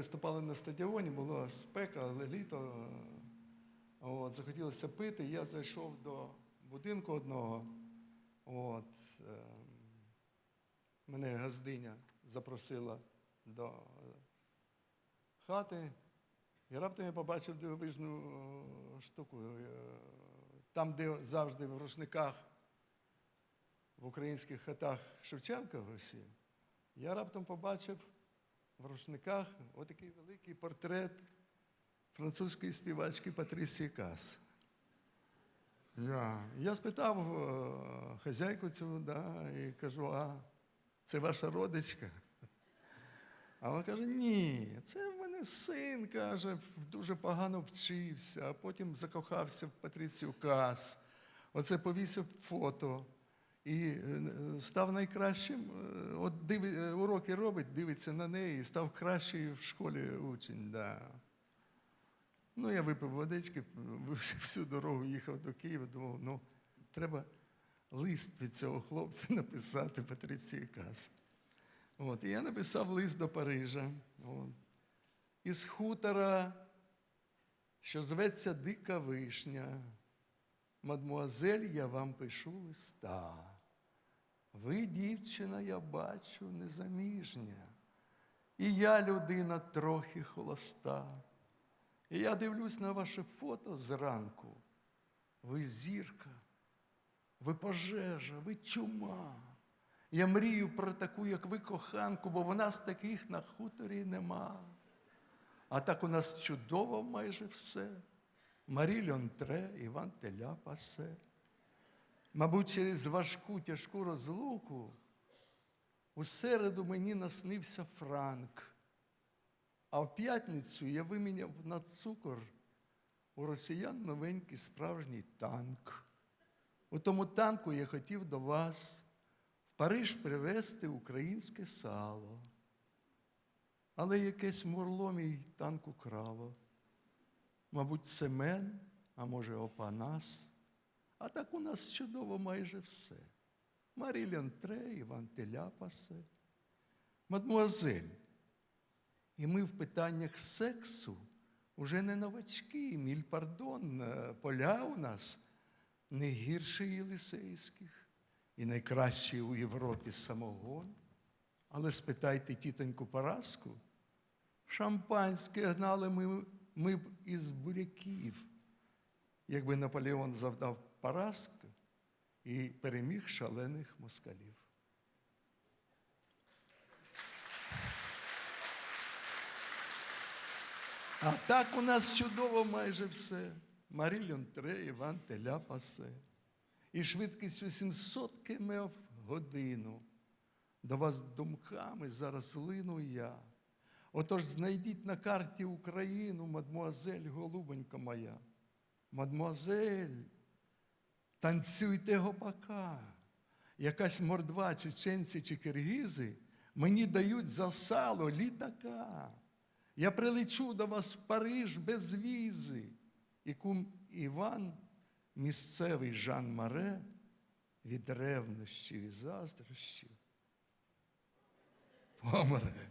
виступали на стадіоні, була спека, але літо. От, захотілося пити. Я зайшов до будинку одного. От, е, мене газдиня запросила до е, хати. І раптом я побачив дивовижну е, штуку. Е, Там, де завжди в рушниках в українських хатах Шевченка висів, я раптом побачив в рушниках отакий великий портрет французької співачки Патрісії Кас. Я, я спитав е, хазяйку цю, да, і кажу, а це ваша родичка? А вона каже: ні, це в мене син, каже, дуже погано вчився, а потім закохався в Патріцію Кас. Оце повісив фото. І е, став найкращим. е, От диви, е, уроки робить, дивиться на неї і став кращий в школі учень. Да. Ну, я випив водички, всю дорогу їхав до Києва, думав, ну, треба лист від цього хлопця написати Патриції Кас. От, і я написав лист до Парижа. От. Із хутора, що зветься Дика Вишня. Мадмуазель, я вам пишу листа. Ви, дівчина, я бачу, незаміжня. І я людина трохи холоста. І я дивлюсь на ваше фото зранку. Ви зірка, ви пожежа, ви чума. Я мрію про таку, як ви, коханку, бо в нас таких на хуторі нема. А так у нас чудово майже все. Марі Льонтре, Іван Теля пасе. Мабуть, через важку тяжку розлуку у середу мені наснився Франк, а в п'ятницю я виміняв на цукор у росіян новенький справжній танк. У тому танку я хотів до вас в Париж привезти українське сало. Але якесь мурло мій танк украло. Мабуть, Семен, а може, Опанас. А так у нас чудово майже все. Марі Лентре, Іван Теляпасе. Мадмуазель, і ми в питаннях сексу уже не новачки, міль пардон, е, поля у нас не гірші єлисейських і найкращий у Європі самогон. Але спитайте тітоньку Параску, шампанське гнали ми, ми б із буряків, якби Наполеон завдав поразки і переміг шалених москалів. А так у нас чудово майже все. Марі Льонтре, Іван Теля пасе. І швидкістю 700 км в годину. До вас думками зараз лину я. Отож знайдіть на карті Україну, мадмуазель, голубонька моя. Мадмуазель, танцюйте гопака. Якась мордва, чеченці чи киргізи мені дають за сало літака. Я прилечу до вас в Париж без візи. І кум Іван, місцевий Жан Маре, від ревнощів і заздрощів помре.